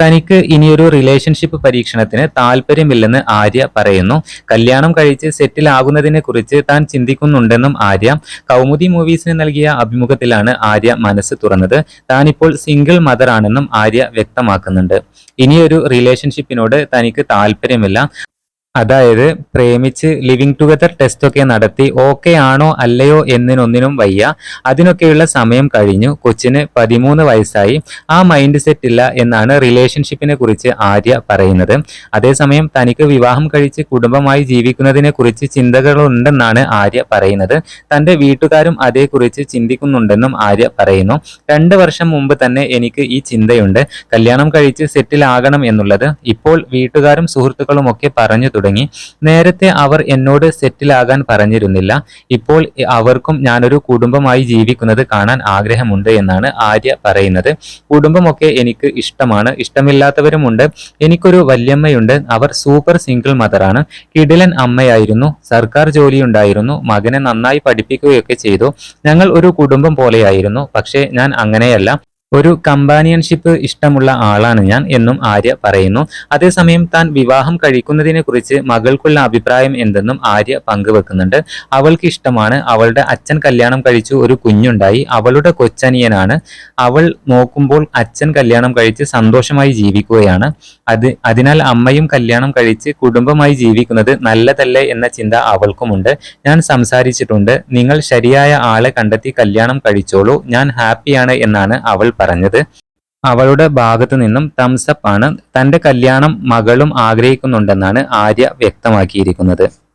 തനിക്ക് ഇനിയൊരു റിലേഷൻഷിപ്പ് പരീക്ഷണത്തിന് താല്പര്യമില്ലെന്ന് ആര്യ പറയുന്നു. കല്യാണം കഴിച്ച് സെറ്റിൽ ആകുന്നതിനെ കുറിച്ച് താൻ ചിന്തിക്കുന്നുണ്ടെന്നും ആര്യ. കൗമുദി മൂവീസിന് നൽകിയ അഭിമുഖത്തിലാണ് ആര്യ മനസ്സ് തുറന്നത്. താനിപ്പോൾ സിംഗിൾ മദർ ആണെന്നും ആര്യ വ്യക്തമാക്കുന്നുണ്ട്. ഇനിയൊരു റിലേഷൻഷിപ്പിനോട് തനിക്ക് താല്പര്യമില്ല. അതായത് പ്രേമിച്ച് ലിവിങ് ടുഗദർ ടെസ്റ്റ് ഒക്കെ നടത്തി ഓക്കെ ആണോ അല്ലയോ എന്നതിനൊന്നിനും വയ്യ. അതിനൊക്കെയുള്ള സമയം കഴിഞ്ഞു. കൊച്ചിന് പതിമൂന്ന് വയസ്സായി. ആ മൈൻഡ് സെറ്റ് ഇല്ല എന്നാണ് റിലേഷൻഷിപ്പിനെ കുറിച്ച് ആര്യ പറയുന്നത്. അതേസമയം തനിക്ക് വിവാഹം കഴിച്ച് കുടുംബമായി ജീവിക്കുന്നതിനെ കുറിച്ച് ചിന്തകളുണ്ടെന്നാണ് ആര്യ പറയുന്നത്. തന്റെ വീട്ടുകാരും അതേക്കുറിച്ച് ചിന്തിക്കുന്നുണ്ടെന്നും ആര്യ പറയുന്നു. രണ്ട് വർഷം മുമ്പ് തന്നെ എനിക്ക് ഈ ചിന്തയുണ്ട്. കല്യാണം കഴിച്ച് സെറ്റിൽ ആകണം എന്നുള്ളത് ഇപ്പോൾ വീട്ടുകാരും സുഹൃത്തുക്കളും ഒക്കെ പറഞ്ഞു തുടങ്ങി. നേരത്തെ അവർ എന്നോട് സെറ്റിലാകാൻ പറഞ്ഞിരുന്നില്ല. ഇപ്പോൾ അവർക്കും ഞാനൊരു കുടുംബമായി ജീവിക്കുന്നത് കാണാൻ ആഗ്രഹമുണ്ട് എന്നാണ് ആര്യ പറയുന്നത്. കുടുംബമൊക്കെ എനിക്ക് ഇഷ്ടമാണ്. ഇഷ്ടമില്ലാത്തവരുമുണ്ട്. എനിക്കൊരു വല്യമ്മയുണ്ട്. അവർ സൂപ്പർ സിംഗിൾ മദറാണ്. കിടിലൻ അമ്മയായിരുന്നു. സർക്കാർ ജോലിയുണ്ടായിരുന്നു. മകനെ നന്നായി പഠിപ്പിക്കുകയൊക്കെ ചെയ്തു. ഞങ്ങൾ ഒരു കുടുംബം പോലെയായിരുന്നു. പക്ഷേ ഞാൻ അങ്ങനെയല്ല. ഒരു കമ്പാനിയൻഷിപ്പ് ഇഷ്ടമുള്ള ആളാണ് ഞാൻ എന്നും ആര്യ പറയുന്നു. അതേസമയം താൻ വിവാഹം കഴിക്കുന്നതിനെ കുറിച്ച് മകൾക്കുള്ള അഭിപ്രായം എന്തെന്നും ആര്യ പങ്കുവെക്കുന്നുണ്ട്. അവൾക്ക് ഇഷ്ടമാണ്. അവളുടെ അച്ഛൻ കല്യാണം കഴിച്ചു ഒരു കുഞ്ഞുണ്ടായി. അവളുടെ കൊച്ചനിയനാണ്. അവൾ നോക്കുമ്പോൾ അച്ഛൻ കല്യാണം കഴിച്ച് സന്തോഷമായി ജീവിക്കുകയാണ്. അത് അതിനാൽ അമ്മയും കല്യാണം കഴിച്ച് കുടുംബമായി ജീവിക്കുന്നത് നല്ലതല്ലേ എന്ന ചിന്ത അവൾക്കുമുണ്ട്. ഞാൻ സംസാരിച്ചിട്ടുണ്ട്. നിങ്ങൾ ശരിയായ ആളെ കണ്ടെത്തി കല്യാണം കഴിച്ചോളൂ. ഞാൻ ഹാപ്പിയാണ് എന്നാണ് അവൾ പറഞ്ഞത്. അവളുടെ ഭാഗത്തു നിന്നും തംസപ്പ് ആണ്. തന്റെ കല്യാണം മകളും ആഗ്രഹിക്കുന്നുണ്ടെന്നാണ് ആര്യ വ്യക്തമാക്കിയിരിക്കുന്നത്.